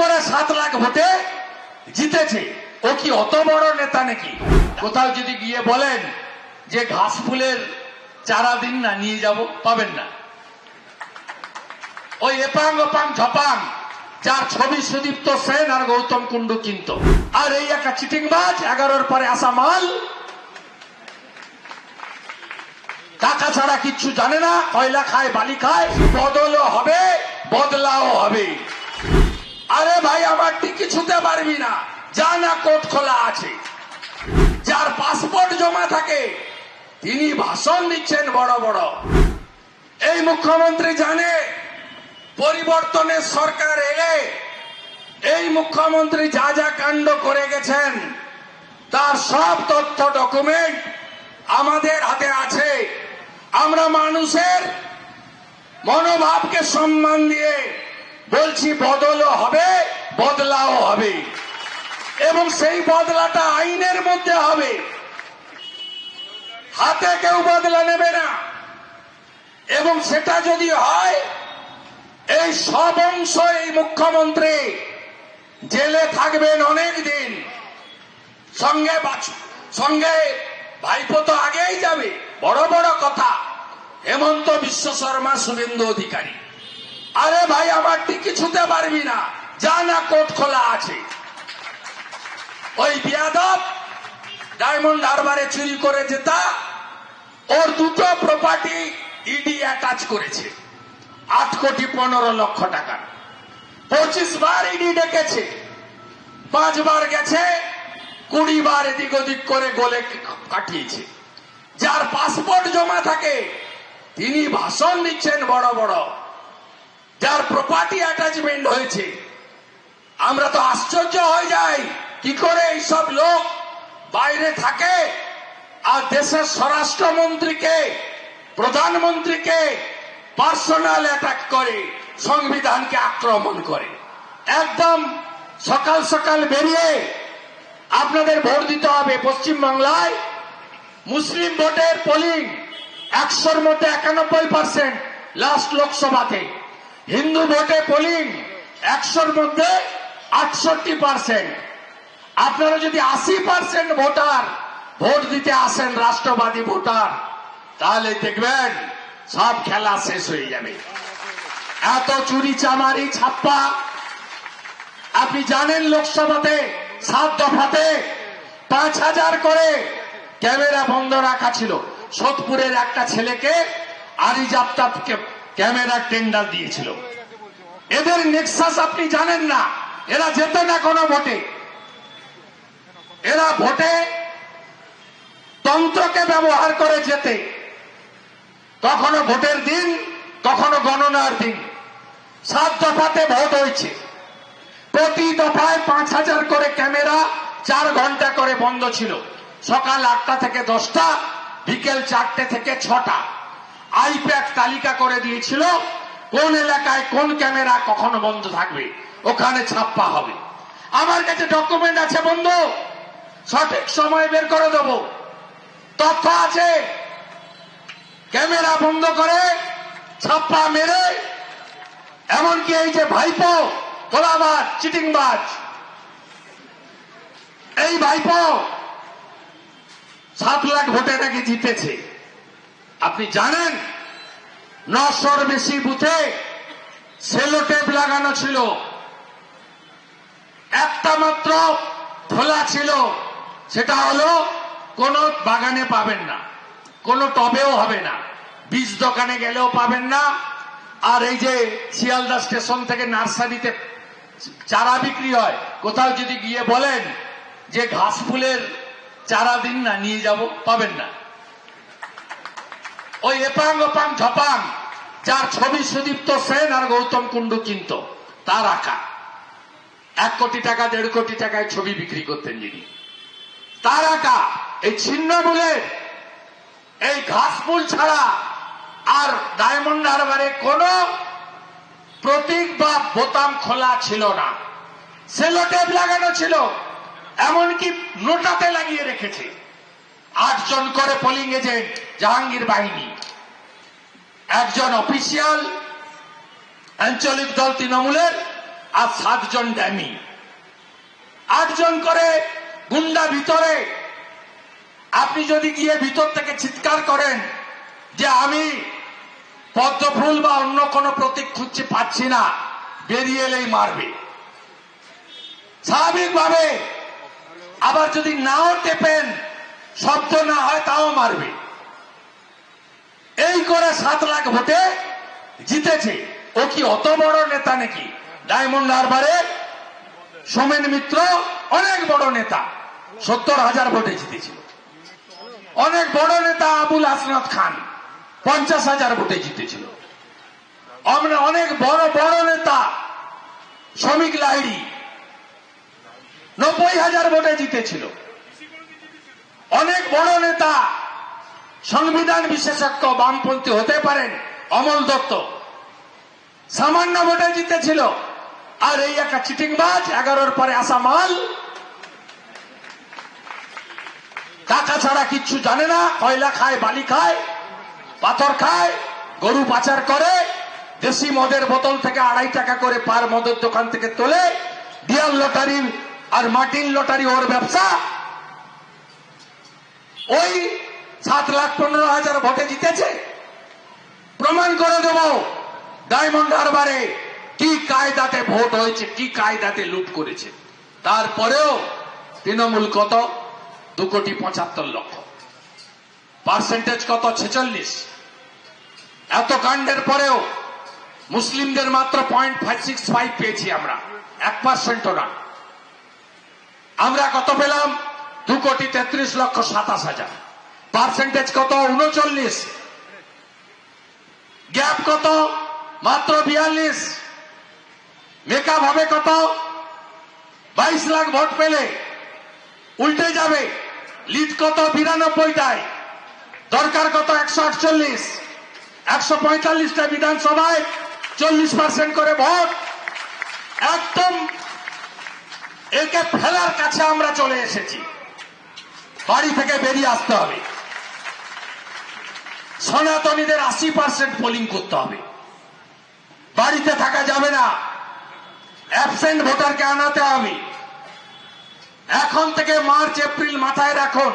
করে সাত লাখ ভোটে জিতেছে। ও কি অত বড় নেতা নাকি? কোথাও যদি গিয়ে বলেন যে ঘাস ফুলের চারা দিন না, নিয়ে যাব, পাবেন না। ওই এপাং ওপাং ঝপাং, যার ছবি সুদীপ্ত সেন আর গৌতম কুণ্ডু কিনত। আর এই একটা চিটিংবাজ, এগারোর পরে আসা মাল। টাকা ছাড়া কিচ্ছু জানে না, কয়লা খায়, বালি খায়, বদলও হবে, বদলাও হবে। আমার টিকি ছুতে পারবি না? যা না কোট খোলা আছে। যার পাসপোর্ট জমা থাকে, তিনি ভাষণ দিচ্ছেন বড় বড়। এই মুখ্যমন্ত্রী জানে, পরিবর্তনের সরকার এলে, এই মুখ্যমন্ত্রী যা যা কাণ্ড করে গেছেন, তার সব তথ্য ডকুমেন্ট আমাদের হাতে আছে। আমরা মানুষের মনোভাবকে সম্মান দিয়ে বলছি, বদলও হবে। বদলাও হবে। এবং সেই বদলাটা আইনের মধ্যে হবে। হাতে কেউ বদলা নেবে না। এবং সেটা যদি হয়, এই সব অংশ এই মুখ্যমন্ত্রী জেলে থাকবেন অনেক দিন। সঙ্গে সঙ্গে ভাইপো তো আগেই যাবে। বড় বড় কথা। হেমন্ত বিশ্ব শর্মা শুভেন্দু অধিকারী। আরে ভাই, আমার টিকি ছুতে পারবি না। যা না কোট খোলা আছে। ওই বিয়াদব ডায়মন্ড হারবারে চুরি করে যেতা ওর দুটো প্রপার্টি ইডি অ্যাটাচ করেছে। আট কোটি পনেরো লক্ষ টাকা। পঁচিশ বার ইডি ডেকেছে। পাঁচবার গেছে, কুড়ি বার এদিক ওদিক করে গোলে কাটিয়েছে। যার পাসপোর্ট জমা থাকে, তিনি ভাষণ দিচ্ছেন বড় বড়। যার প্রপার্টি অ্যাটাচমেন্ট হয়েছে আমরা তো আশ্চর্য হয়ে যাই। কি করে এইসব লোক বাইরে থাকে? আর দেশের স্বরাষ্ট্রমন্ত্রীকে, প্রধানমন্ত্রীকে পার্সোনাল অ্যাটাক করে, সংবিধানকে আক্রমণ করে। একদম সকাল সকাল বেরিয়ে আপনাদের ভোট দিতে হবে পশ্চিমবাংলায়। মুসলিম ভোটের পোলিং একশোর মধ্যে একানব্বই পার্সেন্ট লাস্ট লোকসভাতে। হিন্দু ভোটে পোলিং একশোর মধ্যে আটষট্টি পার্সেন্ট আপনারা যদি আশি পার্সেন্ট ভোটার, ভোট দিতে আসেন রাষ্ট্রবাদী ভোটার, তাহলে দেখবেন সব খেলা শেষ হয়ে যাবে। এত চুরি চামারি ছাপ্পা। আপনি জানেন লোকসভাতে সাত দফাতে পাঁচ হাজার করে ক্যামেরা বন্ধ রাখা ছিল। সোদপুরের একটা ছেলেকে আরিজ ক্যামেরার টেন্ডার দিয়েছিল। এদের নেক্সাস আপনি জানেন না। এরা যেত না কোনো ভোটে। এরা ভোটে তন্ত্রকে ব্যবহার করে যেতে। কখনো ভোটের দিন, কখনো গণনার দিন। সাত দফাতে ভোট হয়েছে। প্রতি দফায় পাঁচ হাজার করে ক্যামেরা চার ঘণ্টা করে বন্ধ ছিল। সকাল আটটা থেকে দশটা, বিকেল চারটে থেকে ছটা। আইপ্যাক তালিকা করে দিয়েছিল কোন এলাকায় কোন ক্যামেরা কখনো বন্ধ থাকবে। ওখানে ছাপ্পা হবে। আমার কাছে ডকুমেন্ট আছে, বন্ধু। সঠিক সময় বের করে দেবো। তথ্য আছে। ক্যামেরা বন্ধ করে ছাপ্পা মেরে, এমনকি এই যে ভাইপো, তোলাবাজ, চিটিংবাজ, এই ভাইপো সাত লাখ ভোটে নাকি জিতেছে। আপনি জানেন, নশোর বেশি বুথে সেলো টেপ লাগানো ছিল। একটা মাত্র খোলা ছিল, সেটা হলো কোন বাগানে পাবেন না, কোন টবেও হবে না, বীজ দোকানে গেলেও পাবেন না, আর এই যে শিয়ালদা স্টেশন থেকে নার্সারিতে চারা বিক্রি হয়, কোথাও যদি গিয়ে বলেন যে ঘাস ফুলের চারা দিন না, নিয়ে যাব, পাবেন না। ওই এপাং ওপাং ঝপাং, যার ছবি সুদীপ্ত সেন আর গৌতম কুণ্ডু কিনত তার আঁকা এক কোটি টাকা, দেড় কোটি টাকায় ছবি বিক্রি করতেন যিনি। তার আঁকা এই ছিন্ন বলে এই ঘাস ফুল ছাড়া আর ডায়মন্ড হারবারে কোন প্রতীক বা বোতাম খোলা ছিল না। সেলোটেপ লাগানো ছিল, এমনকি নোটাতে লাগিয়ে রেখেছে। আটজন করে পোলিং এজেন্ট, জাহাঙ্গীর বাহিনী। একজন অফিসিয়াল, আঞ্চলিক দল তৃণমূলের আর সাতজন ড্যামি। আটজন করে গুন্ডা ভিতরে। আপনি যদি গিয়ে ভিতর থেকে চিৎকার করেন যে আমি পদ্মফুল বা অন্য কোনো প্রতীক খুঁজছি পাচ্ছি না, বেরিয়ে এলেই মারবে। স্বাভাবিকভাবে আবার যদি নাও টেপেন, শব্দ না হয় তাও মারবে। এই করে সাত লাখ ভোটে জিতেছে। ও কি অত বড় নেতা নাকি? ডায়মন্ড হারবারে সোমেন মিত্র অনেক বড় নেতা, সত্তর হাজার ভোটে জিতেছিল। অনেক বড় নেতা আবুল হাসনাত খান পঞ্চাশ হাজার ভোটে জিতেছিল। অনেক বড় বড় নেতা শ্রমিক লাহিড়ি নব্বই হাজার ভোটে জিতেছিল। অনেক বড় নেতা সংবিধান বিশেষজ্ঞ, বামপন্থী হতে পারেন অমল দত্ত, সামান্য ভোটে জিতেছিল। আর এই একটা চিটিংবাজ এগারোর পরে আসা মাল। টাকা ছাড়া কিচ্ছু জানে না, কয়লা খায়, বালি খায়, পাথর খায়, গরু পাচার করে, দেশি মদের বোতল থেকে আড়াই টাকা করে পার মদের দোকান থেকে তোলে ডিয়াল লটারি আর মার্টিন লটারি ওর ব্যবসা। ওই সাত লাখ পনেরো হাজার ভোটে জিতেছে। প্রমাণ করে দেব, ডায়মন্ড হারবারে কি কায়দাতে ভোট হয়েছে, কি কায়দাতে লুট করেছে? তারপরেও তৃণমূল কত? দু কোটি পঁচাত্তর লক্ষ। পার্সেন্টেজ কত? ছেচল্লিশ। এত কাণ্ডের পরেও মুসলিমদের মাত্র পয়েন্ট ফাইভ সিক্স ফাইভ পেয়েছি আমরা। এক পার্সেন্টও না। আমরা কত পেলাম? দু কোটি তেত্রিশ লক্ষ সাতাশ হাজার। পার্সেন্টেজ কত? উনচল্লিশ। গ্যাপ কত? মাত্র বিয়াল্লিশ। মেকআপ হবে কত? বাইশ লাখ ভোট পেলে উল্টে যাবে। লিড কত? বিরানব্বইটায়। দরকার কত? একশো আটচল্লিশ। একশো পঁয়তাল্লিশটা বিধানসভায় চল্লিশ পার্সেন্ট করে ভোট। একদম একে ফেলার কাছে আমরা চলে এসেছি। বাড়ি থেকে বেরিয়ে আসতে হবে। সনাতনীদের আশি পার্সেন্ট পোলিং করতে হবে। বাড়িতে থাকা যাবে না। অ্যাবসেন্ট ভোটারকে আনাতে আমি এখন থেকে মার্চ এপ্রিল মাথায় রাখুন।